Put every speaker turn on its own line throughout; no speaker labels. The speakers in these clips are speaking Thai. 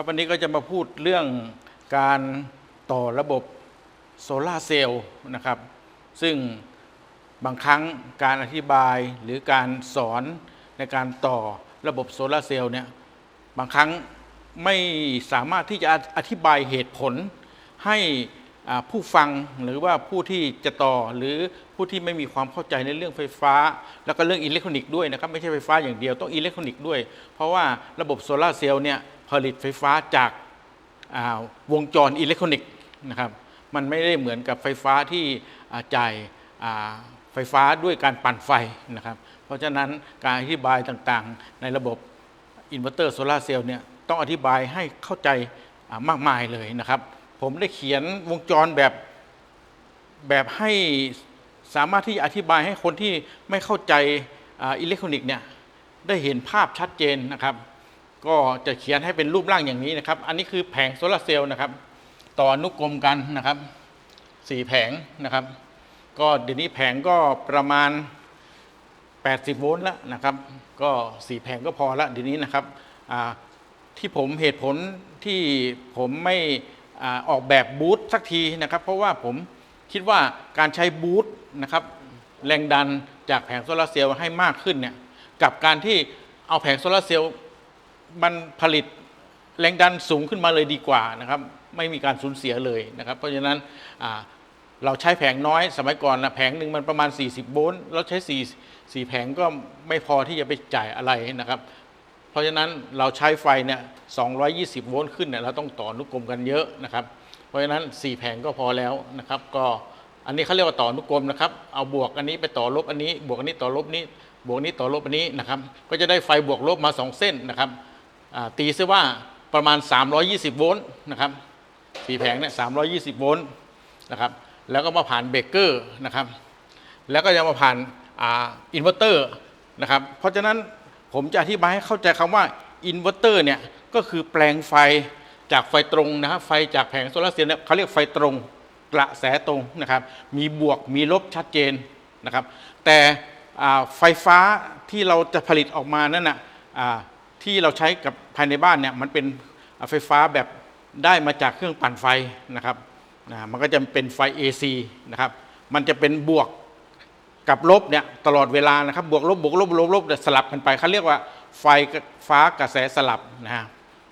ครับวันนี้ก็จะมาพูดเรื่องการต่อระบบโซลาเซลล์นะครับ ซึ่งบางครั้งการอธิบายหรือการสอนในการต่อระบบโซลาเซลล์เนี่ยบางครั้งไม่สามารถที่จะอธิบายเหตุผลให้ผู้ฟังหรือว่าผู้ที่จะต่อหรือผู้ที่ไม่มีความเข้าใจในเรื่องไฟฟ้า แล้วก็เรื่องอิเล็กทรอนิกส์ด้วยนะครับ ไม่ใช่ไฟฟ้าอย่างเดียวต้องอิเล็กทรอนิกส์ด้วย เพราะว่าระบบโซลาเซลล์เนี่ย ผลิตไฟฟ้าจากาวงจรอิเล็กทรอนิกส์นะครับมันไม่ได้เหมือนกับไฟฟ้าที่จ่ายาไฟฟ้าด้วยการปั่นไฟนะครับ เพราะฉะนั้นการอธิบายต่างๆ ในระบบอินเวอร์เตอร์โซลาเซลล์เนี่ยต้องอธิบายให้เข้าใจมากมายเลยนะครับ ผมได้เขียนวงจรแบบแบบให้สามารถที่จะอธิบายให้คนที่ไม่เข้าใจอิเล็กทรอนิกส์เนี่ยได้เห็นภาพชัดเจนนะครับ ก็จะเขียนให้เป็นรูปร่างอย่างนี้นะครับ อันนี้คือแผงโซลาร์เซลล์นะครับ ต่อนุกรมกันนะครับสี่แผงนะครับ ก็เดี๋ยวนี้แผงก็ประมาณ 80 โวลต์แล้วนะครับ ก็สี่แผงก็พอละเดี๋ยวนี้นะครับที่ผมเหตุผลที่ผมไม่อออกแบบบูทสักทีนะครับ เพราะว่าผมคิดว่าการใช้บูทนะครับ แรงดันจากแผงโซลาร์เซลล์ให้มากขึ้นเนี่ยกับการที่เอาแผงโซลาร์เซลล์ มันผลิตแรงดันสูงขึ้นมาเลยดีกว่านะครับ ไม่มีการสูญเสียเลยนะครับ เพราะฉะนั้นเราใช้แผงน้อยสมัยก่อนนะแผงหนึ่งมันประมาณ 40 โวลต์เราใช้4 4แผงก็ไม่พอที่จะไปจ่ายอะไรนะครับ เพราะฉะนั้นเราใช้ไฟเนี่ย220 โวลต์ขึ้นเนี่ยเราต้องต่อนุกรมกันเยอะนะครับ เพราะฉะนั้น 4 แผงก็พอแล้วนะครับ ก็อันนี้เขาเรียกว่าต่อนุกรมนะครับ เอาบวกอันนี้ไปต่อลบอันนี้ บวกอันนี้ต่อลบนี้ บวกนี้ต่อลบอันนี้นะครับ ก็จะได้ไฟบวกลบมา 2 เส้นนะครับ ตีซะว่าประมาณ 320 โวลต์นะครับสีแผงเนี่ย320 โวลต์นะครับแล้วก็มาผ่านเบรกเกอร์นะครับแล้วก็จะมาผ่านอินเวอร์เตอร์นะครับเพราะฉะนั้นผมจะอธิบายให้เข้าใจคำว่าอินเวอร์เตอร์เนี่ยก็คือแปลงไฟจากไฟตรงนะครับไฟจากแผงโซลาร์เซลล์เนี่ยเขาเรียกไฟตรงกระแสตรงนะครับ มีบวกมีลบชัดเจนนะครับ แต่ไฟฟ้าที่เราจะผลิตออกมานั่นนะอ่า ที่เราใช้กับภายในบ้านเนี่ยมันเป็นไฟฟ้าแบบได้มาจากเครื่องปั่นไฟนะครับนะมันก็จะเป็นไฟ AC นะครับ มันจะเป็นบวกกับลบเนี่ยตลอดเวลานะครับ บวกลบบวกลบบวกลบสลับกันไปเขาเรียกว่าไฟฟ้ากระแสสลับนะฮะ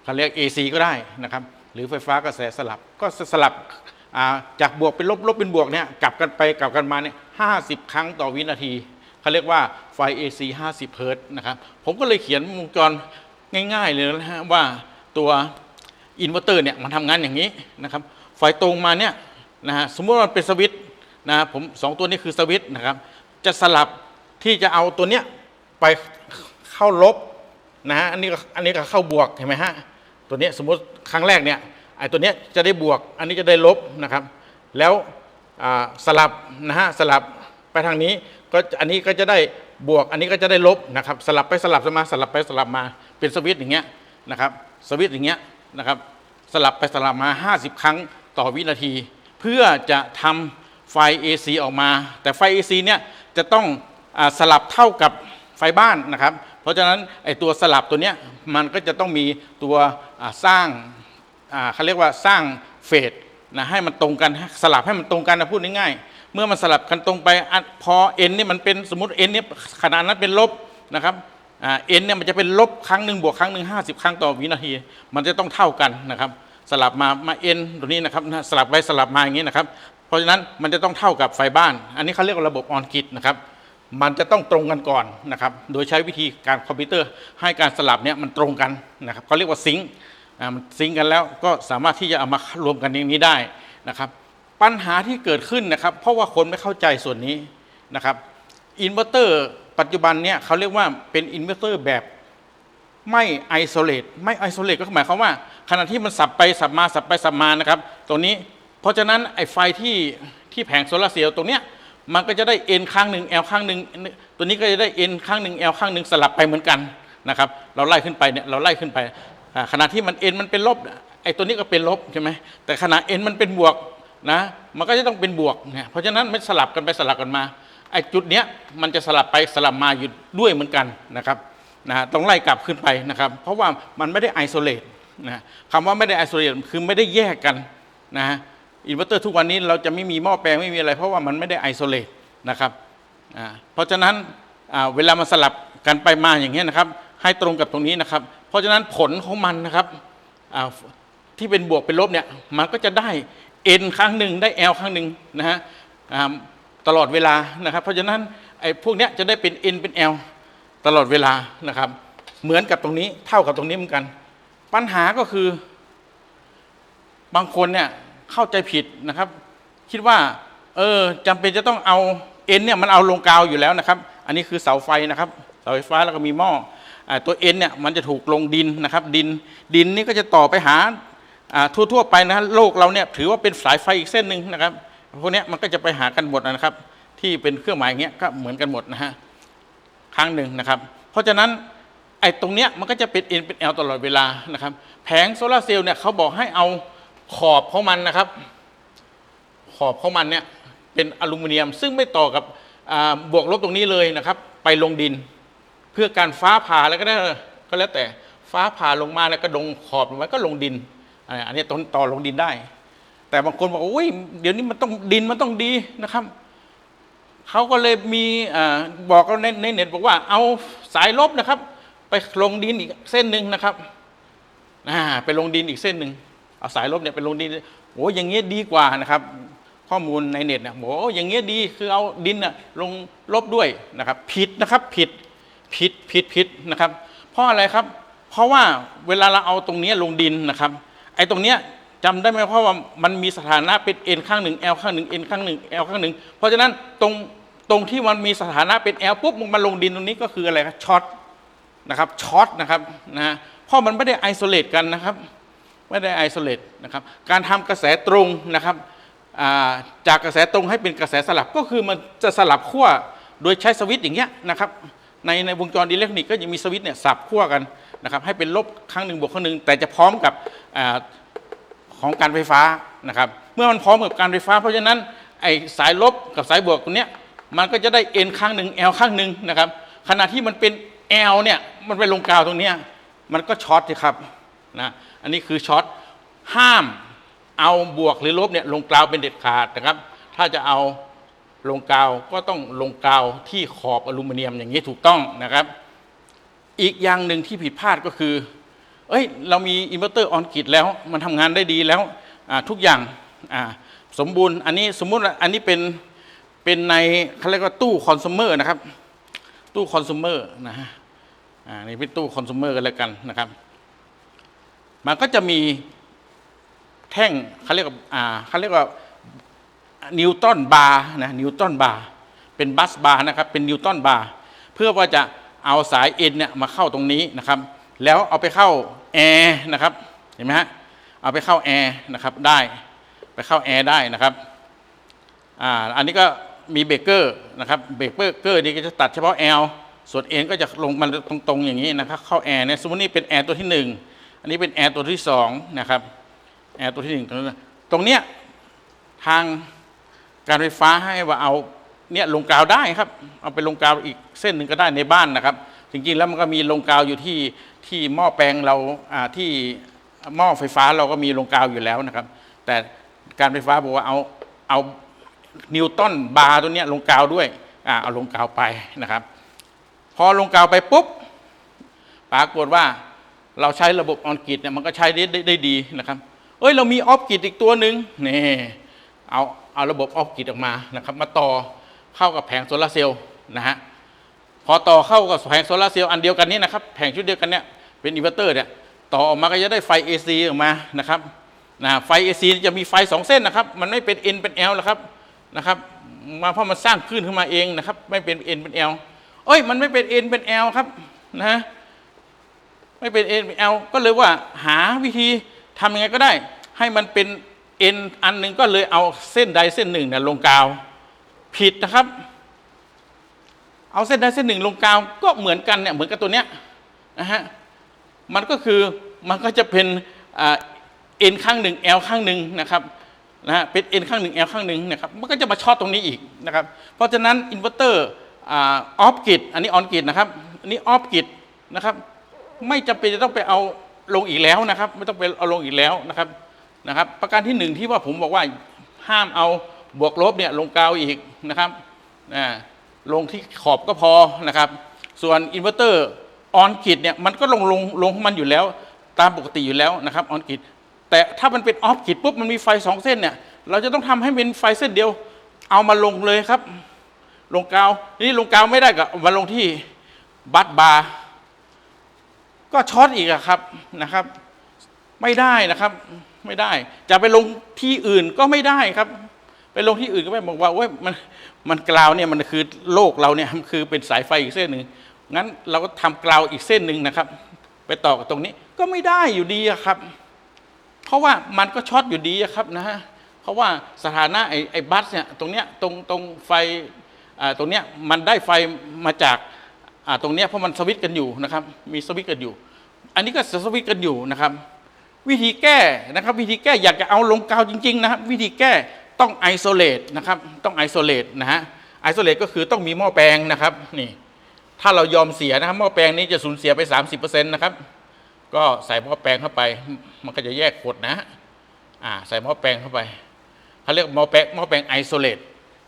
เขาเรียก AC ก็ได้นะครับ หรือไฟฟ้ากระแสสลับก็สลับจากบวกเป็นลบลบเป็นบวกเนี่ยกลับกันไปกลับกันมาเนี่ยห้าสิบครั้งต่อวินาที เขาเรียกว่าไฟ AC 50เฮิร์ตนะครับผมก็เลยเขียนวงจรง่ายๆเลยนะฮะว่าตัวอินเวอร์เตอร์เนี่ยมันทำงานอย่างนี้นะครับไฟตรงมาเนี่ยนะฮะสมมติว่ามันเป็นสวิตช์นะผมสองตัวนี้คือสวิตช์นะครับ จะสลับที่จะเอาตัวเนี้ยไปเข้าลบนะฮะอันนี้ก็อันนี้ก็เข้าบวกเห็นไหมฮะตัวเนี้ยสมมติครั้งแรกเนี่ยไอ้ตัวเนี้ยจะได้บวก อันนี้จะได้ลบนะครับ แล้วสลับนะฮะสลับไปทางนี้ ก็อันนี้ก็จะได้บวก อันนี้ก็จะได้ลบนะครับสลับไปสลับมาสลับไปสลับมาเป็นสวิตอย่างเงี้ยนะครับสวิตอย่างเงี้ยนะครับสลับไปสลับมา 50 ครั้งต่อวินาที เพื่อจะทำไฟ AC ออกมา แต่ไฟ AC เนี่ยจะต้องอสลับเท่ากับไฟบ้านนะครับ เพราะฉะนั้นไอตัวสลับตัวเนี้ยมันก็จะต้องมีตัวสร้างเขาเรียกว่าสร้างเฟสนะให้มันตรงกันสลับให้มันตรงกันนะพูดง่ายๆ เมื่อมันสลับกันตรงไปอพอ n นี่มันเป็นสมมติ n เนี่ยขนาดนั้นเป็นลบนะครับอ่า n เนี่ยมันจะเป็นลบครั้งหนึ่งบวกครั้งหนึ่งห้าสิบครั้งต่อวินาที มันจะต้องเท่ากันนะครับ สลับมามา n ตัวนี้นะครับสลับไปสลับมาอย่างนี้นะครับ เพราะฉะนั้นมันจะต้องเท่ากับไฟบ้าน อันนี้เขาเรียกว่าระบบออนกิดนะครับ มันจะต้องตรงกันก่อนนะครับ โดยใช้วิธีการคอมพิวเตอร์ให้การสลับเนี่ยมันตรงกันนะครับเขาเรียกว่าซิงค์มันซิงค์กันแล้วก็สามารถที่จะเอามารวมกันอย่างนี้ได้นะครับ ปัญหาที่เกิดขึ้นนะครับ เพราะว่าคนไม่เข้าใจส่วนนี้นะครับอินเวอร์เตอร์ปัจจุบันเนี่ยเขาเรียกว่าเป็นอินเวอร์เตอร์แบบไม่ไอโซเลตไม่ไอโซเลตก็หมายความว่า ขณะที่มันสับไปสับมาสับไปสับมานะครับ ตรงนี้เพราะฉะนั้นไอไฟที่ที่แผงโซลาร์เซลล์ตรงเนี้ยมันก็จะได้ n ข้างหนึ่ง l ข้างหนึ่งตัวนี้ก็จะได้ n ข้างหนึ่ง l ข้างหนึ่งสลับไปเหมือนกันนะครับ เราไล่ขึ้นไปเนี่ยเราไล่ขึ้นไปขณะที่มัน n มันเป็นลบไอตัวนี้ก็เป็นลบใช่ไหมแต่ขณะ n มันเป็นบวก นะมันก็จะต้องเป็นบวกเนี่ยเพราะฉะนั้นไมันสลับกันไปสลับกันมาไอ้จุดเนี้ยมันจะสลับไปสลับมาอยู่ด้วยเหมือนกันนะครับนะต้องไล่กลับขึ้นไปนะครับ เพราะว่ามันไม่ได้ไอโซเลตนะคำว่าไม่ได้ไอโซเลตคือไม่ได้แยกกันนะอินเวอร์เตอร์ทุกวันนี้เราจะไม่มีหม้อแปลงไม่มีอะไร เพราะว่ามันไม่ได้ไอโซเลตนะครับอ่าเพราะฉะนั้นอ่าเวลามาสลับกันไปมาอย่างเงี้ยนะครับ ให้ตรงกับตรงนี้นะครับ เพราะฉะนั้นผลของมันนะครับอ่าที่เป็นบวกเป็นลบเนี่ยมันก็จะได้ n ครั้งหนึ่งได้ l ครั้งหนึ่งนะฮะตลอดเวลานะครับ เพราะฉะนั้นไอ้พวกเนี้ยจะได้เป็น n เป็น l ตลอดเวลานะครับ เหมือนกับตรงนี้เท่ากับตรงนี้เหมือนกัน ปัญหาก็คือบางคนเนี่ยเข้าใจผิดนะครับ คิดว่าเออจำเป็นจะต้องเอาเอ็นเนี่ยมันเอาลงกาวอยู่แล้วนะครับ อันนี้คือเสาไฟนะครับเสาไฟฟ้าแล้วก็มีหม้ออตัวเอ็นเนี่ยมันจะถูกลงดินนะครับ ดินดินนี่ก็จะต่อไปหา ทั่วๆไปนะโลกเราเนี่ยถือว่าเป็นสายไฟอีกเส้นหนึ่งนะครับพวกนี้มันก็จะไปหากันหมดนะครับ ที่เป็นเครื่องหมายอย่างเงี้ยก็เหมือนกันหมดนะฮะครั้งหนึ่งนะครับ เพราะฉะนั้นไอ้ตรงเนี้ยมันก็จะเป็น N เป็น L ตลอดเวลานะครับ แผงโซลาเซลล์เนี่ยเขาบอกให้เอาขอบของมันนะครับ ขอบของมันเนี่ยเป็นอลูมิเนียม ซึ่งไม่ต่อกับบวกลบตรงนี้เลยนะครับ ไปลงดิน เพื่อการฟ้าผ่าแล้วก็ได้ก็แล้วแต่ฟ้าผ่าลงมาแล้วก็ลงขอบลงมาก็ลงดิน อันนี้ต้นต่อลงดินได้ แต่บางคนบอกโอ้ยเดี๋ยวนี้มันต้องดินมันต้องดีนะครับเขาก็เลยมีอบอกกันในในเน็ตบอกว่าเอาสายลบนะครับ ไปลงดินอีกเส้นหนึ่งนะครับไปลงดินอีกเส้นหนึ่งเอาสายลบเนี่ยไปลงดินโอ้ยอย่างเงี้ยดีกว่านะครับ ข้อมูลในเน็ตเนี่ยบอกโอ้ยอย่างเงี้ยดีคือเอาดินน่ะลงลบด้วยนะครับผิดนะครับผิดผิดผิดผิดนะครับ เพราะอะไรครับ เพราะว่าเวลาเราเอาตรงนี้ลงดินนะครับ ไอ้ตรงเนี้ยจำได้ไหมเพราะว่ามันมีสถานะเป็น n ข้างหนึ่ง l ข้างหนึ่ง n ข้างหนึ่ง l ข้างหนึ่ง เพราะฉะนั้นตรงตรงที่มันมีสถานะเป็น l ปุ๊บมันลงดินตรงนี้ก็คืออะไรครับช็อตนะครับช็อตนะครับนะเพราะมันไม่ได้ไอโซเลตกันนะครับ ไม่ได้ไอโซเลตนะครับ การทำกระแสตรงนะครับาจากกระแสตรงให้เป็นกระแสสลับก็คือมันจะสลับขั้วโดยใช้สวิตช์อย่างเงี้ยนะครับในในวงจรอิเล็กทรอนิกส์ก็จะมีสวิตช์เนี่ยสับขั้วกัน นะครับให้เป็นลบครั้งหนึ่งบวกครั้งหนึ่งแต่จะพร้อมกับอของการไฟฟ้านะครับเมื่อมันพร้อมกับการไฟฟ้า เพราะฉะนั้นไอ้สายลบกับสายบวกตรงเนี้ยมันก็จะได้ n ข้างหนึ่ง l ข้างหนึ่งนะครับขณะที่มันเป็น l เนี่ยมันไปลงกาวตรงเนี้ยมันก็ช็อตสิครับนะอันนี้คือช็อตห้ามเอาบวกหรือลบเนี่ยลงกาวเป็นเด็ดขาดนะครับ ถ้าจะเอาลงกาวก็ต้องลงกาวที่ขอบอลูมิเนียมอย่างนี้ถูกต้องนะครับ อีกอย่างหนึ่งที่ผิดพลาดก็คือ เอ้ย เรามีอินเวอร์เตอร์ออนกิดแล้ว มันทำงานได้ดีแล้วทุกอย่างสมบูรณ์ อันนี้สมมุติอันนี้เป็นเป็นในเขาเรียกว่าตู้คอน sumer นะครับ ตู้คอน sumer นะฮะอ่านี่เป็นตู้คอน sumer กันแล้วกันนะครับ มันก็จะมีแท่งเขาเรียกว่าอ่าเขาเรียกว่านิวตันบาร์นะนิวตันบาร์เป็นบัสบาร์นะครับ เป็นนิวตันบาร์เพื่อว่าจะ เอาสายเอ็นเนี่ยมาเข้าตรงนี้นะครับ แล้วเอาไปเข้าแอร์นะครับ เห็นไหมฮะ เอาไปเข้าแอร์นะครับได้ ไปเข้าแอร์ได้นะครับ อ่า อันนี้ก็มีเบรกเกอร์นะครับ เบรกเกอร์นี่ก็จะตัดเฉพาะ L ส่วน N ก็จะลงมาตรงๆอย่างนี้นะครับ เข้าแอร์เนี่ยสมมตินี่เป็นแอร์ตัวที่หนึ่งอันนี้เป็นแอร์ตัวที่สองนะครับ แอร์ตัวที่หนึ่งตรงนั้ตรงเนี้ยทางการไฟฟ้าให้ว่าเอา เนี่ยลงกาวได้ครับ เอาไปลงกาวอีกเส้นหนึ่งก็ได้ในบ้านนะครับ จริงๆแล้วมันก็มีลงกาวอยู่ที่ที่หม้อแปลงเราที่หม้อไฟฟ้าเราก็มีลงกาวอยู่แล้วนะครับ แต่การไฟฟ้าบอกว่าเอาเอานิวตันบาร์ตัวเนี้ยลงกาวด้วยอ่าเอาลงกาวไปนะครับ พอลงกาวไปปุ๊บปรากฏว่าเราใช้ระบบออนกิดเนี่ยมันก็ใช้ได้ได้ได้ดีนะครับ เอ้ยเรามีออฟกิดอีกตัวหนึ่งนี่เอาเอาระบบออฟกิดออกมานะครับ มาต่อ เข้ากับแผงโซลาร์เซลล์นะฮะพอต่อเข้ากับแผงโซลาร์เซลล์อันเดียวกันนี้นะครับแผงชุดเดียวกันเนี่ยเป็นอินเวอร์เตอร์เนี่ยต่อออกมาก็จะได้ไฟ AC ออกมานะครับนะไฟ AC จะมีไฟสองเส้นนะครับ มันไม่เป็น N เป็น L แล้วครับนะครับมาเพราะมันสร้างคลื่นขึ้นมาเองนะครับ ไม่เป็น N เป็น L เอ้ย มันไม่เป็น N เป็น L ครับนะไม่เป็น N เป็น L ก็เลยว่าหาวิธีทำยังไงก็ได้ ให้มันเป็น N อันหนึ่งก็เลยเอาเส้นใดเส้นหนึ่งเนี่ยลงกาว ผิดนะครับ เอาเส้นใดเส้นหนึ่งลงกาวก็เหมือนกันเนี่ยเหมือนกับตัวเนี้ยนะฮะมันก็คือมันก็จะเป็นเอ่า N ข้างหนึ่ง L ข้างหนึ่งนะครับนะฮะเป็น N ข้างหนึ่ง L ข้างหนึ่งนะครับมันก็จะมาช็อตตรงนี้อีกนะครับ เพราะฉะนั้นอินเวอร์เตอร์ออฟกิดอันนี้ออนกิดนะครับอันนี้ออฟกิดนะครับ ไม่จำเป็นจะต้องไปเอาลงอีกแล้วนะครับ ไม่ต้องไปเอาลงอีกแล้วนะครับนะครับ ประการที่หนึ่งที่ว่าผมบอกว่าห้ามเอา บวกลบเนี่ยลงกาวอีกนะครับลงที่ขอบก็พอนะครับ ส่วนอินเวอร์เตอร์ออนกิดเนี่ยมันก็ลงลงลงของมันอยู่แล้ว ตามปกติอยู่แล้วนะครับออนกิดแต่ถ้ามันเป็นออฟกิดปุ๊บมันมีไฟสองเส้นเนี่ยเราจะต้องทำให้เป็นไฟเส้นเดียว เอามาลงเลยครับ ลงกาวนี่ลงกาวไม่ได้ก็มาลงที่บัตบาร์ก็ช็อตอีกอะครับนะครับ ไม่ได้นะครับไม่ได้ จะไปลงที่อื่นก็ไม่ได้ครับ ไปลงที่อื่นก็ไม่บอกว่าเว้ยมันมันกราวเนี่ยมันคือโลกเราเนี่ยมันคือเป็นสายไฟอีกเส้นหนึ่งงั้นเราก็ทำกราวอีกเส้นหนึ่งนะครับ ไปต่อกับตรงนี้ก็ไม่ได้อยู่ดีครับ เพราะว่ามันก็ช็อตอยู่ดีครับนะฮะเพราะว่าสถานะไอ้ไอ้บัสเนี่ยตรงเนี้ยตรงตรงไฟอ่าตรงเนี้ยมันได้ไฟมาจากอ่าตรงเนี้ยเพราะมันสวิตช์กันอยู่นะครับ มีสวิตช์กันอยู่ อันนี้ก็สวิตช์กันอยู่นะครับ วิธีแก้นะครับ วิธีแก้อยากจะเอาลงกาวจริง ๆ นะครับ วิธีแก้ ต้องไอโซเลตนะครับต้องไอโซเลตนะฮะไอโซเลตก็คือต้องมีหม้อแปลงนะครับนี่ถ้าเรายอมเสียนะครับหม้อแปลงนี้จะสูญเสียไป 30%นะครับก็ใส่หม้อแปลงเข้าไป มันก็จะแยกขดนะฮะอ่าใส่หม้อแปลงเข้าไปเขาเรียกหม้อแปลงหม้อแปลงไอโซเลต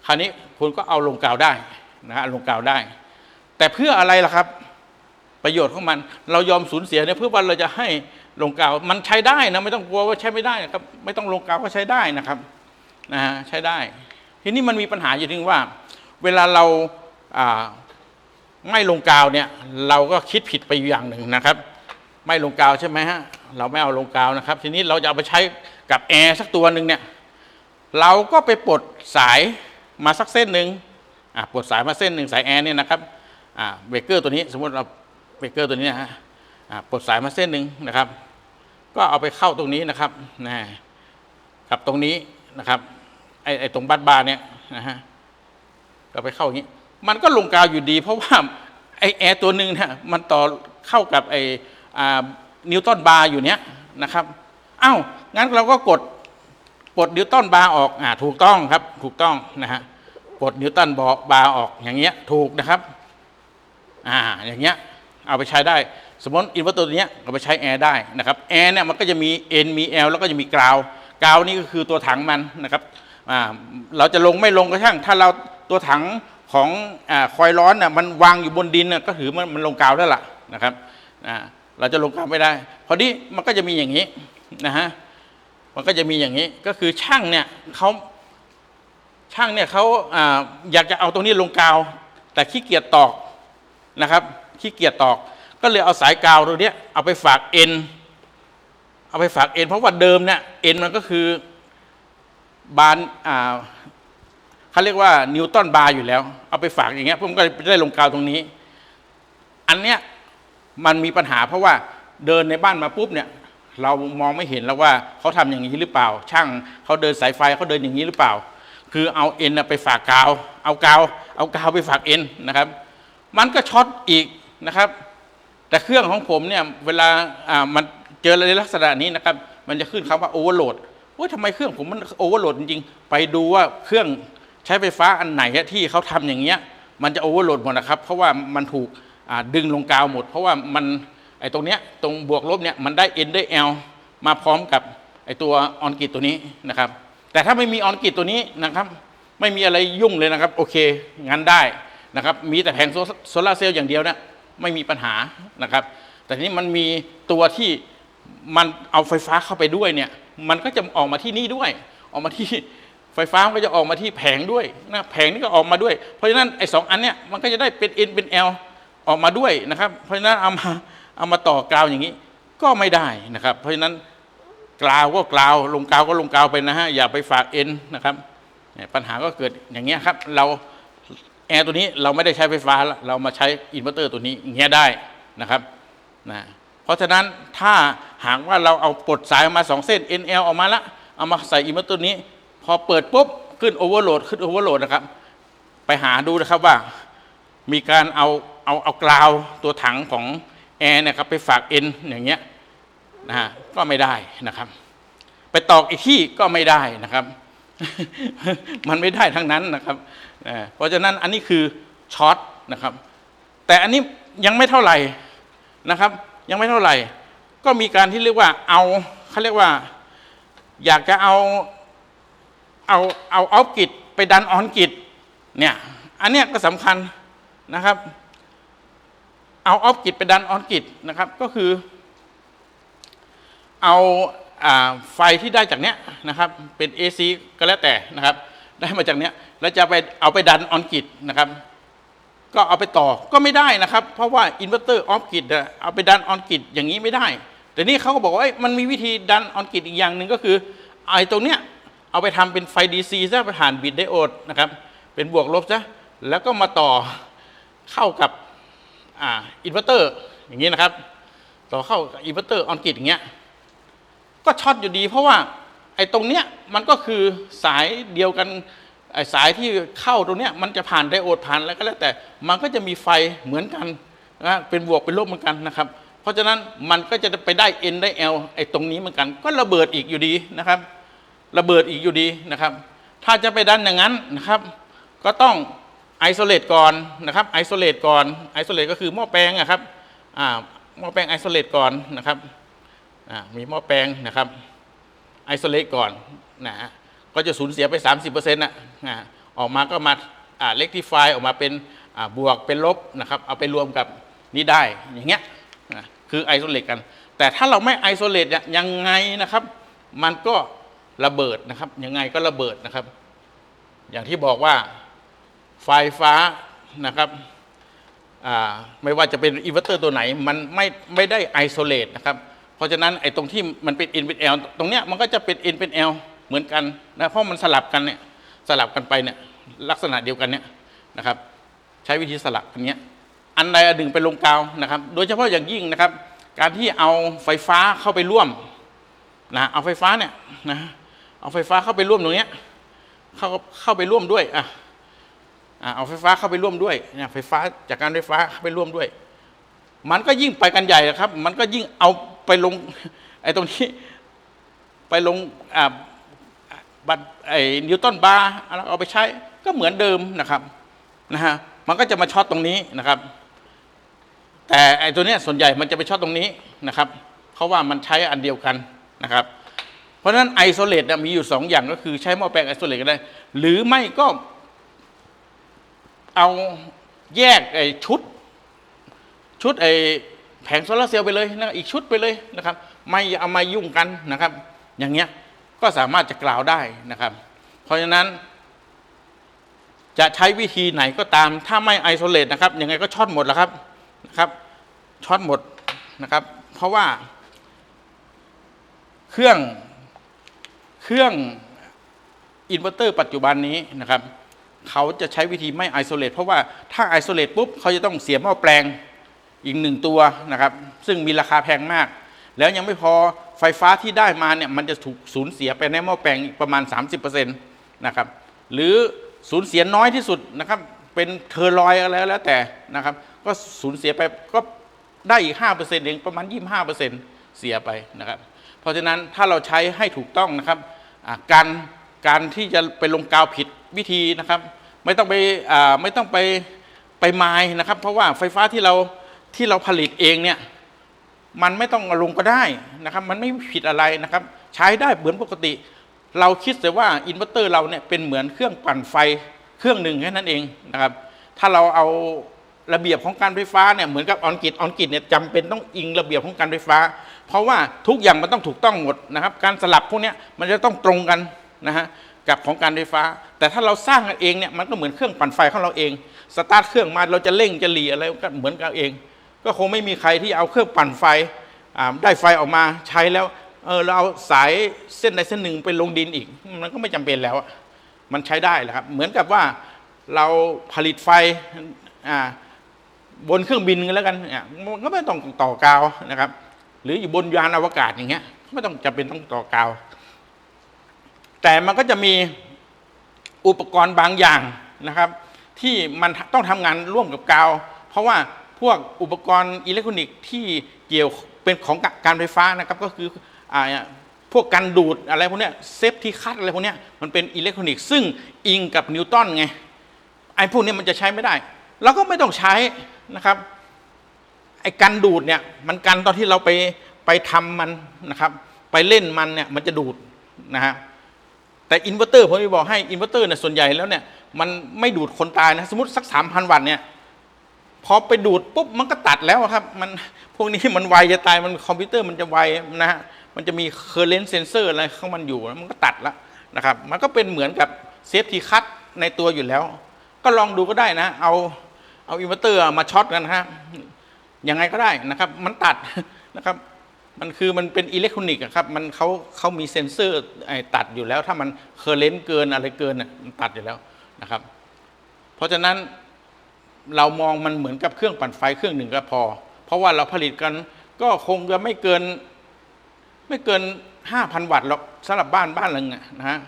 คราวนี้คุณก็เอาลงกาวได้นะฮะลงกาวได้ แต่เพื่ออะไรล่ะครับ ประโยชน์ของมันเรายอมสูญเสียเนี่ยเพื่อว่าเราจะให้ลงกาวมันใช้ได้นะไม่ต้องกลัวว่าใช้ไม่ได้นะครับไม่ต้องลงกาวก็ใช้ได้นะครับ นะฮะใช้ได้ ทีนี้มันมีปัญหาอยู่ที่ว่า เวลาเราไม่ลงกาวเนี่ยเราก็คิดผิดไปอย่างหนึ่งนะครับ ไม่ลงกาวใช่ไหมฮะเราไม่เอาลงกาวนะครับ ทีนี้เราจะเอาไปใช้กับแอร์สักตัวหนึ่งเนี่ยเราก็ไปปลดสายมาสักเส้นหนึ่งปลดสายมาเส้นหนึ่งสายแอร์เนี่ยนะครับเบรกเกอร์ตัวนี้สมมติเราเบรกเกอร์ตัวนี้นะฮะปลดสายมาเส้นหนึ่งนะครับ ก็เอาไปเข้าตรงนี้นะครับนะกับตรงนี้นะครับ อไอ้ตรงบัตบาร์เนี่ยนะฮะเราไปเข้าอย่างนี้ มันก็ลงกาวอยู่ดี เพราะว่าไอแอร์ตัวหนึ่งเนี่ยมันต่อเข้ากับไออ่านิวตันบาร์อยู่เนี้ยนะครับอ้าวงั้นเราก็กดปลดนิวตันบาร์ออกอ่าถูกต้องครับ ถูกต้องนะฮะปลดนิวตันบาร์ออกอย่างเงี้ยถูกนะครับอ่าอย่างเงี้ยเอาไปใช้ได้ สมมติอินเวอร์เตอร์ตัวเนี้ยเอาไปใช้แอร์ได้นะครับแอร์เนี่ยมันก็จะมี N มี L แล้วก็จะมีกราวกราวนี่ก็คือตัวถังมันนะครับ เราจะลงไม่ลงก็ช่าง ถ้าเราตัวถังของอคอยร้อนน่ะมันวางอยู่บนดินน่ะก็ถือมันมันลงกาวแล้วล่ะนะครับเราจะลงกาวไม่ได้พอดีมันก็จะมีอย่างนี้นะฮะมันก็จะมีอย่างนี้ก็คือช่างเนี่ยเขาช่างเนี่ยเขาออยากจะเอาตรงนี้ลงกาว แต่ขี้เกียจตอกนะครับขี้เกียจตอก ก็เลยเอาสายกาวตัวนี้เอาไปฝากเอ็นเอาไปฝากเอ็นเพราะว่าเดิมเนี่ยเอ็นมันก็คือ บานอ่าเขาเรียกว่านิวตันบาร์อยู่แล้ว เอาไปฝากอย่างเงี้ยผมก็ได้ลงกาวตรงนี้ อันเนี้ยมันมีปัญหาเพราะว่าเดินในบ้านมาปุ๊บเนี่ย เรามองไม่เห็นแล้วว่าเขาทำอย่างนี้หรือเปล่า ช่างเขาเดินสายไฟเขาเดินอย่างนี้หรือเปล่า คือเอาเอ็นไปฝากกาว เอากาวเอากาวไปฝากเอ็นนะครับ มันก็ช็อตอีกนะครับ แต่เครื่องของผมเนี่ยเวลาอ่ามันเจอในลักษณะนี้นะครับ มันจะขึ้นคำว่าโอเวอร์โหลด ว่าทำไมเครื่องผมมันโอเวอร์โหลดจริงๆ ไปดูว่าเครื่องใช้ไฟฟ้าอันไหนที่เขาทำอย่างเงี้ย มันจะโอเวอร์โหลดหมดนะครับ เพราะว่ามันถูกดึงลงกาวหมด เพราะว่ามันไอ้ตรงเนี้ยตรงบวกลบเนี่ยมันได้ N ได้ L มาพร้อมกับไอ้ตัวออนกิตตัวนี้นะครับ แต่ถ้าไม่มีออนกิตตัวนี้นะครับ ไม่มีอะไรยุ่งเลยนะครับ โอเคงั้นได้นะครับ มีแต่แผงโซลาเซลล์อย่างเดียวเนะไม่มีปัญหานะครับ แต่ทีนี้มันมีตัวที่มันเอาไฟฟ้าเข้าไปด้วยเนี่ย มันก็จะออกมาที่นี่ด้วย ออกมาที่ไฟฟ้ามันก็จะออกมาที่แผงด้วยนะแผงนี่ก็ออกมาด้วย เพราะฉะนั้นไอ้สองอันเนี่ยมันก็จะได้เป็น N เป็น L ออกมาด้วยนะครับ เพราะฉะนั้นเอามาเอามาต่อกราวอย่างนี้ ก็ไม่ได้นะครับ เพราะฉะนั้นกราวก็กราวลงกาวก็ลงกาวไปนะฮะอย่าไปฝาก N นะครับเนี่ยปัญหาก็เกิดอย่างเงี้ยครับเราแอร์ตัวนี้เราไม่ได้ใช้ไฟฟ้าแล้วเรามาใช้อินเวอร์เตอร์ตัวนี้อย่างเงี้ยได้นะครับนะ เพราะฉะนั้นถ้าหากว่าเราเอาปลดสายออกมาสองเส้น NL ออกมาละเอามาใส่อินเวอร์ตอร์นี้ พอเปิดปุ๊บ ขึ้นโอเวอร์โหลดขึ้นโอเวอร์โหลดนะครับ ไปหาดูนะครับว่ามีการเอาเอาเอากราวตัวถังของแอร์นี่ยครับไปฝากเอ็นอย่างเงี้ยนะฮะก็ไม่ได้นะครับ ไปตอกอีกที่ก็ไม่ได้นะครับ มันไม่ได้ทั้งนั้นนะครับ เพราะฉะนั้นอันนี้คือช็อตนะครับ แต่อันนี้ยังไม่เท่าไหร่นะครับ ยังไม่เท่าไหร่ ก็มีการที่เรียกว่าเอาเขาเรียกว่า อยากจะเอาเอาเอาออฟกิจไปดันออนกิจเนี่ยอันเนี้ยก็สำคัญนะครับ เอาออฟกิจไปดันออนกิจนะครับก็คือเอาอาไฟที่ได้จากเนี้ยนะครับเป็น AC ก็แล้วแต่นะครับ ได้มาจากเนี้ยแล้วจะไปเอาไปดันออนกิจนะครับ ก็เอาไปต่อก็ไม่ได้นะครับ เพราะว่าอินเวอร์เตอร์ออฟกิจเอาไปดันออนกิจอย่างนี้ไม่ได้ แต่นี่เขาก็บอกว่ามันมีวิธีดันออนกิจอีกอย่างหนึ่งก็คือไอ้ตรงเนี้ยเอาไปทำเป็นไฟ DC ซะไปผ่านบิตไดโอดนะครับเป็นบวกลบซะแล้วก็มาต่อเข้ากับอ่าอินเวอร์เตอร์อย่างนี้นะครับ ต่อเข้ากับอินเวอร์เตอร์ออนกิจอย่างเงี้ยก็ช็อตอยู่ดี เพราะว่าไอ้ตรงเนี้ยมันก็คือสายเดียวกัน สายที่เข้าตรงเนี้ยมันจะผ่านไดโอดผ่านแล้วก็แล้วแต่ มันก็จะมีไฟเหมือนกันนะเป็นบวกเป็นลบเหมือนกันนะครับ เพราะฉะนั้นมันก็จะไปได้ N ได้ L ไอ้ตรงนี้เหมือนกัน ก็ระเบิดอีกอยู่ดีนะครับ ระเบิดอีกอยู่ดีนะครับ ถ้าจะไปดันอย่างนั้นนะครับ ก็ต้องไอโซเลตก่อนนะครับไอโซเลตก่อนไอโซเลตก็คือหม้อแปลงอะครับอ่าหม้อแปลงไอโซเลตก่อนนะครับอ่ามีหม้อแปลงนะครับไอโซเลตก่อนนะฮะ ก็จะสูญเสียไป 30%นะนะออกมาก็มาเล็กที่ไฟออกมาเป็นบวกเป็นลบนะครับเอาไปรวมกับนี้ได้อย่างเงี้ยนะคือไอโซเลตกัน แต่ถ้าเราไม่ไอโซเลตยังไงนะครับ มันก็ระเบิดนะครับยังไงก็ระเบิดนะครับ อย่างที่บอกว่าไฟฟ้านะครับไม่ว่าจะเป็นอินเวอร์เตอร์ตัวไหน มันไม่ไม่ได้ไอโซเลตนะครับ เพราะฉะนั้นไอ้ตรงที่มันเป็น N เป็น L ตรงเนี้ยมันก็จะเป็น N เป็น L เหมือนกันนะเพราะมันสลับกันเนี่ยสลับกันไปเนี่ยลักษณะเดียวกันเนี่ยนะครับ ใช้วิธีสลับกันเนี้ยอันใดอันหนึ่งไปลงกาวนะครับ โดยเฉพาะอย่างยิ่งนะครับ การที่เอาไฟฟ้าเข้าไปร่วมนะเอาไฟฟ้าเนี่ยนะเอาไฟฟ้าเข้าไปร่วมตรงเนี้ยเข้าเข้าไปร่วมด้วยอะเอาไฟฟ้าเข้าไปร่วมด้วยเนี่ยไฟฟ้าจากการไฟฟ้าเข้าไปร่วมด้วย มันก็ยิ่งไปกันใหญ่ครับ มันก็ยิ่งเอาไปลงไอ้ตรงนี้ไปลงอ่า บัตรไอ้นิวตันบาร์แล้วเอาไปใช้ก็เหมือนเดิมนะครับนะฮะมันก็จะมาช็อตตรงนี้นะครับ แต่ไอ้ตัวเนี้ยส่วนใหญ่มันจะไปช็อตตรงนี้นะครับ เพราะว่ามันใช้อันเดียวกันนะครับ เพราะฉะนั้นไอโซเลตมีอยู่สองอย่างก็คือใช้หม้อแปลงไอโซเลตก็ได้ หรือไม่ก็เอาแยกไอชุด ชุดไอแผงโซลาร์เซลล์ไปเลยนะอีกชุดไปเลยนะครับ ไม่เอามายุ่งกันนะครับ อย่างเงี้ย ก็สามารถจะกล่าวได้นะครับ เพราะฉะนั้น จะใช้วิธีไหนก็ตาม ถ้าไม่ไอโซเลตนะครับยังไงก็ช็อตหมดแล้วครับนะครับช็อตหมดนะครับ เพราะว่า เครื่องเครื่องอินเวอร์เตอร์ปัจจุบันนี้นะครับเขาจะใช้วิธีไม่ไอโซเลตเพราะว่าถ้าไอโซเลตปุ๊บเขาจะต้องเสียหม้อแปลงอีกหนึ่งตัวนะครับ ซึ่งมีราคาแพงมาก แล้วยังไม่พอ ไฟฟ้าที่ได้มาเนี่ยมันจะถูกสูญเสียไปในหม้อแปลงประมาณ 30%นะครับหรือสูญเสียน้อยที่สุดนะครับเป็นเทอร์ลอยอะไรแล้วแต่นะครับ ก็สูญเสียไปก็ได้อีก 5%เองประมาณ 25%เสียไปนะครับ เพราะฉะนั้นถ้าเราใช้ให้ถูกต้องนะครับการการที่จะไปลงกาวผิดวิธีนะครับ ไม่ต้องไปไม่ต้องไปไปไม้นะครับ เพราะว่าไฟฟ้าที่เราที่เราผลิตเองเนี่ย มันไม่ต้องลงก็ได้นะครับ มันไม่ผิดอะไรนะครับ ใช้ได้เหมือนปกติ เราคิดแต่ว่าอินเวอร์เตอร์เราเนี่ยเป็นเหมือนเครื่องปั่นไฟเครื่องหนึ่งแค่นั้นเองนะครับ ถ้าเราเอาระเบียบของการไฟฟ้าเนี่ยเหมือนกับออนกิจออนกิจเนี่ยจำเป็นต้องอิงระเบียบของการไฟฟ้า เพราะว่าทุกอย่างมันต้องถูกต้องหมดนะครับ การสลับพวกนี้มันจะต้องตรงกันนะฮะกับของการไฟฟ้า แต่ถ้าเราสร้างกันเองเนี่ยมันก็เหมือนเครื่องปั่นไฟของเราเอง สตาร์ทเครื่องมาเราจะเร่งจะหลีอะไรก็เหมือนกันเอง ก็คงไม่มีใครที่เอาเครื่องปั่นไฟได้ไฟออกมาใช้แล้วเออเราเอาสายเส้นใดเส้นหนึ่งไปลงดินอีก มันก็ไม่จำเป็นแล้ว มันใช้ได้แหละครับ เหมือนกับว่าเราผลิตไฟบนเครื่องบินกันแล้วกันเนี่ยมันก็ไม่ต้องต่อกาวนะครับ หรืออยู่บนยานอวกาศอย่างเงี้ยไม่ต้องจำเป็นต้องต่อกาว แต่มันก็จะมีอุปกรณ์บางอย่างนะครับ ที่มันต้องทำงานร่วมกับกาว เพราะว่า พวกอุปกรณ์อิเล็กทรอนิกส์ที่เกี่ยวเป็นของการไฟฟ้านะครับก็คืออพวกกันดูดอะไรพวกเนี้ยเซฟที่คัดอะไรพวกเนี้ยมันเป็นอิเล็กทรอนิกส์ซึ่งอิงกับนิวตันไงไอ้พวกเนี้ยมันจะใช้ไม่ได้เราก็ไม่ต้องใช้นะครับไอ้กันดูดเนี่ยมันกันตอนที่เราไปไปไปทำมันนะครับ ไปเล่นมันเนี่ยมันจะดูดนะฮะแต่อินเวอร์เตอร์ผมจะบอกให้อินเวอร์เตอร์เนี่ยส่วนใหญ่แล้วเนี่ยมันไม่ดูดคนตายนะสมมติสักสามพันวัตต์เนี่ย พอไปดูดปุ๊บมันก็ตัดแล้วครับ มันพวกนี้มันไวจะตายมันคอมพิวเตอร์มันจะไวนะฮะมันจะมีเคอร์เรนต์เซนเซอร์อะไรของมันอยู่มันก็ตัดแล้วนะครับ มันก็เป็นเหมือนกับเซฟตี้คัตในตัวอยู่แล้ว ก็ลองดูก็ได้นะ เอาเอาอินเวอร์เตอร์มาช็อตกันฮะยังไงก็ได้นะครับ มันตัดนะครับ มันคือมันเป็นอิเล็กทรอนิกส์ครับ มันเขาเขามีเซ็นเซอร์ตัดอยู่แล้ว ถ้ามันเคอร์เรนต์เกินอะไรเกินน่ะมันตัดอยู่แล้วนะครับ เพราะฉะนั้น เรามองมันเหมือนกับเครื่องปั่นไฟเครื่องหนึ่งก็พอ เพราะว่าเราผลิตกันก็คงจะไม่เกินไม่เกิน 5,000 วัตต์หรอกสำหรับบ้านบ้านหนึ่งอะนะฮะ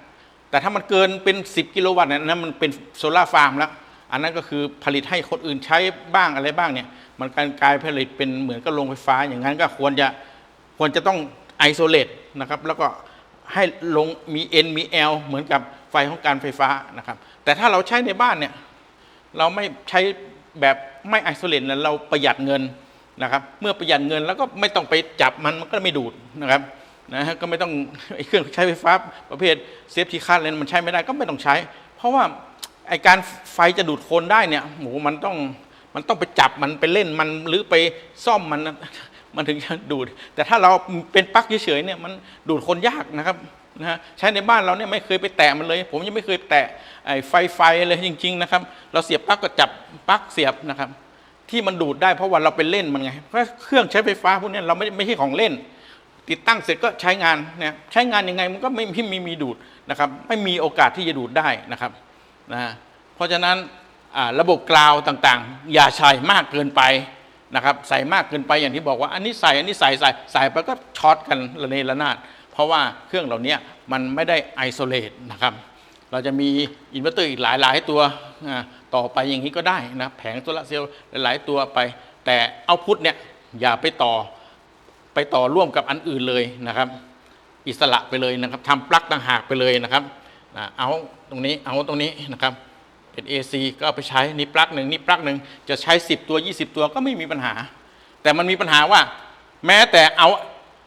แต่ถ้ามันเกินเป็น 10 กิโลวัตต์เนี่ยนนั้นมันเป็นโซลาร์ฟาร์มแล้วอันนั้นก็คือผลิตให้คนอื่นใช้บ้างอะไรบ้างเนี่ย มันการกลายผลิตเป็นเหมือนกับโรงไฟฟ้า อย่างนั้นก็ควรจะควรจะต้องไอโซเลตนะครับ แล้วก็ให้ลงมี N มี L เหมือนกับไฟของการไฟฟ้านะครับ แต่ถ้าเราใช้ในบ้านเนี่ย เราไม่ใช้ แบบไม่ไอโซเลตแล้วเราประหยัดเงินนะครับเมื่อประหยัดเงินแล้วก็ไม่ต้องไปจับมันมันก็ไม่ดูดนะครับนะฮะก็ไม่ต้องไอเครื่องใช้ไฟฟ้าประเภทเซฟที่คาดเลยมันใช้ไม่ได้ก็ไม่ต้องใช้ เพราะว่าไอการไฟจะดูดคนได้เนี่ยโหมันต้องมันต้องไปจับมันไปเล่นมันหรือไปซ่อมมันมันถึงจะดูด แต่ถ้าเราเป็นปลั๊กเฉยๆเนี่ยมันดูดคนยากนะครับ นะฮะใช้ในบ้านเราเนี่ยไม่เคยไปแตะมันเลย ผมยังไม่เคยแตะไอ้ไฟไฟเลยจริง ๆ นะครับ เราเสียบปลั๊กก็จับปลั๊กเสียบนะครับ ที่มันดูดได้เพราะว่าเราไปเล่นมันไงเพราะเครื่องใช้ไฟฟ้าพวกนี้เราไม่ไม่ใช่ของเล่น ติดตั้งเสร็จก็ใช้งานเนี่ยใช้งานยังไงมันก็ไม่ไม่มีมีดูดนะครับ ไม่มีโอกาสที่จะดูดได้นะครับนะเพราะฉะนั้นระบบกราวต่างๆ อย่าใช้มากเกินไปนะครับใส่มากเกินไปอย่างที่บอกว่าอันนี้ใส่อันนี้ใส่ใส่ใส่ไปก็ช็อตกันระเนระนาด ราะว่าเครื่องเหล่านี้มันไม่ได้ไอโซเลตนะครับ เราจะมีอินเวอร์เตอร์อีกหลายหลาย ๆ ตัวต่อไปอย่างนี้ก็ได้นะแผงโซลาเซลล์หลาย ๆ ตัวไป แต่เอาพุทเนี่ยอย่าไปต่อไปต่อร่วมกับอันอื่นเลยนะครับ อิสระไปเลยนะครับทำปลั๊กต่างหากไปเลยนะครับเอาตรงนี้เอาตรงนี้นะครับเป็น AC ก็เอาไปใช้นี่ปลั๊กหนึ่งนี่ปลั๊กหนึ่งจะใช้ 10 ตัว 20 ตัวก็ไม่มีปัญหา แต่มันมีปัญหาว่า แม้แต่เอา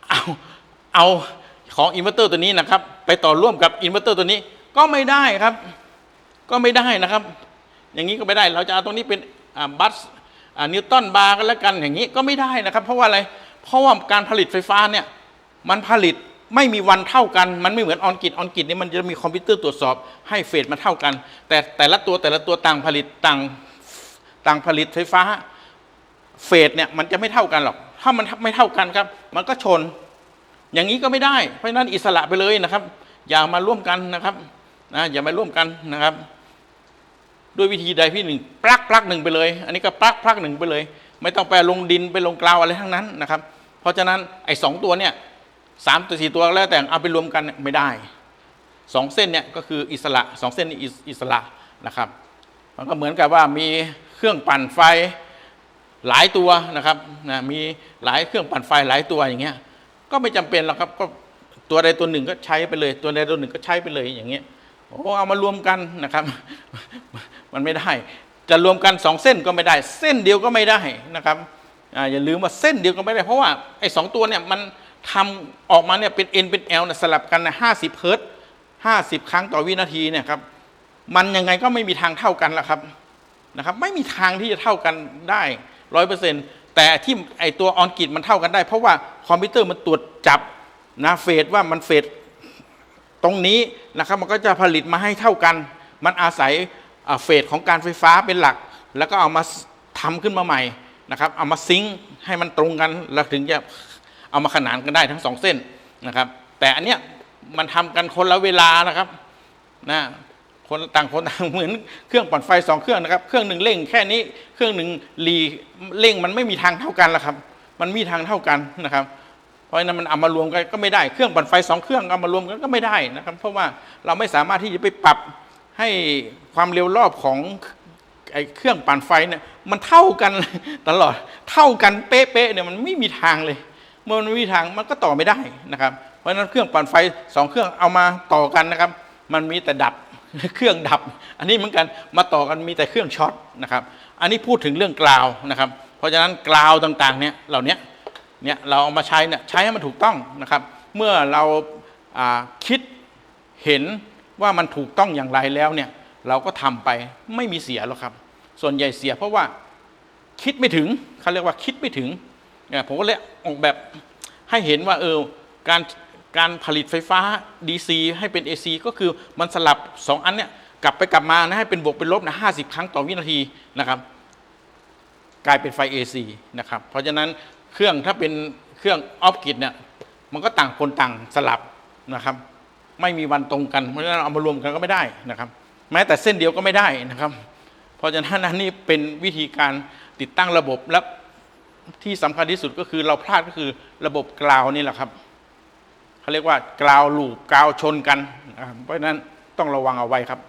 เอาเอา ของอินเวอร์เตอร์ตัวนี้นะครับ ไปต่อร่วมกับอินเวอร์เตอร์ตัวนี้ก็ไม่ได้ครับ ก็ไม่ได้นะครับ อย่างนี้ก็ไม่ได้ เราจะเอาตรงนี้เป็นบัสนิวตันบาร์กันแล้วกันอย่างนี้ก็ไม่ได้นะครับ เพราะว่าอะไร เพราะว่าการผลิตไฟฟ้าเนี่ยมันผลิตไม่มีวันเท่ากัน มันไม่เหมือนออนกิตออนกิตนี่มันจะมีคอมพิวเตอร์ตรวจสอบให้เฟสมาเท่ากัน แต่แต่ละตัวแต่ละตัวต่างผลิตต่างต่างผลิตไฟฟ้าเฟสเนี่ยมันจะไม่เท่ากันหรอก ถ้ามันไม่เท่ากันครับ มันก็ชน อย่างนี้ก็ไม่ได้เพราะฉะนั้นอิสระไปเลยนะครับ อย่ามาร่วมกันนะครับนะอย่ามาร่วมกันนะครับ ด้วยวิธีใดพี่หนึ่งปลักปลักหนึ่งไปเลย อันนี้ก็ปลักปลักหนึ่งไปเลย ไม่ต้องไปลงดินไปลงกราวอะไรทั้งนั้นนะครับ เพราะฉะนั้นไอ้สองตัวเนี่ยสามตัวสี่ตัวแล้วแต่เอาไปรวมกันไม่ได้สองเส้นเนี่ยก็คืออิสระสองเส้นนี่อิอิสระนะครับ มันก็เหมือนกับว่ามีเครื่องปั่นไฟหลายตัวนะครับนะมีหลายเครื่องปั่นไฟหลายตัวอย่างเงี้ย ก็ไม่จำเป็นหรอกครับ ก็ตัวใดตัวหนึ่งก็ใช้ไปเลย ตัวใดตัวหนึ่งก็ใช้ไปเลยอย่างเงี้ยโอ้เอามารวมกันนะครับ มันไม่ได้ จะรวมกันสองเส้นก็ไม่ได้ เส้นเดียวก็ไม่ได้นะครับออย่าลืมว่าเส้นเดียวก็ไม่ได้เพราะว่าไอ้สองตัวเนี่ยมันทำออกมาเนี่ยเป็น N เป็น L เนี่ยสลับกันนะห้าสิบเฮิร์ตห้าสิบครั้งต่อวินาทีเนี่ยครับมันยังไงก็ไม่มีทางเท่ากันละครับนะครับ ไม่มีทางที่จะเท่ากันได้ร้อยเปอร์เซ็นต์ แต่ที่ไอตัวออนกิตมันเท่ากันได้ เพราะว่าคอมพิวเตอร์มันตรวจจับนะเฟสว่ามันเฟสตรงนี้นะครับมันก็จะผลิตมาให้เท่ากัน มันอาศัยเฟสของการไฟฟ้าเป็นหลัก แล้วก็เอามาทำขึ้นมาใหม่นะครับ เอามาซิงค์ให้มันตรงกันแล้วถึงจะเอามาขนานกันได้ทั้งสองเส้นนะครับ แต่อันเนี้ยมันทำกันคนละเวลานะครับนะ คนต่างคนต่างเหมือนเครื่องปั่นไฟสองเครื่องนะครับ เครื่องหนึ่งเร่งแค่นี้ เครื่องหนึ่งรีเร่งมันไม่มีทางเท่ากันละครับ มันมีทางเท่ากันนะครับ เพราะฉะนั้นมันเอามารวมกันก็ไม่ได้ เครื่องปั่นไฟสองเครื่องเอามารวมกันก็ไม่ได้นะครับ เพราะว่าเราไม่สามารถที่จะไปปรับให้ความเร็วรอบของไอ้เครื่องปั่นไฟเนี่ยมันเท่ากันตลอด เท่ากันเป๊ะๆเนี่ยมันไม่มีทางเลย เมื่อมันไม่มีทางมันก็ต่อไม่ได้นะครับ เพราะฉะนั้นเครื่องปั่นไฟสองเครื่องเอามาต่อกันนะครับ มันมีแต่ดับ เครื่องดับ อันนี้เหมือนกันมาต่อกันมีแต่เครื่องช็อตนะครับ อันนี้พูดถึงเรื่องกราวนะครับ เพราะฉะนั้นกราวต่างๆเนี่ยเหล่านี้เนี่ยเราเอามาใช้เนี่ยใช้ให้มันถูกต้องนะครับ เมื่อเราคิดเห็นว่ามันถูกต้องอย่างไรแล้วเนี่ยเราก็ทำไปไม่มีเสียหรอกครับ ส่วนใหญ่เสียเพราะว่าคิดไม่ถึงเขาเรียกว่าคิดไม่ถึงเนี่ยผมก็เลยออกแบบให้เห็นว่าเออการ การผลิตไฟฟ้า DC ให้เป็น AC ก็คือมันสลับ 2 อันเนี่ยกลับไปกลับมานะให้เป็นบวกเป็นลบนะ50 ครั้งต่อวินาทีนะครับ กลายเป็นไฟ AC นะครับ เพราะฉะนั้นเครื่องถ้าเป็นเครื่องออฟกิดเนี่ยมันก็ต่างคนต่างสลับนะครับ ไม่มีวันตรงกันเพราะฉะนั้นเอามารวมกันก็ไม่ได้นะครับ แม้แต่เส้นเดียวก็ไม่ได้นะครับ เพราะฉะนั้นอันนี้เป็นวิธีการติดตั้งระบบและที่สำคัญที่สุดก็คือเราพลาดก็คือระบบกราวนี่แหละครับ เขาเรียกว่ากราวลูกกราวชนกัน เพราะฉะนั้นต้องระวังเอาไว้ครับ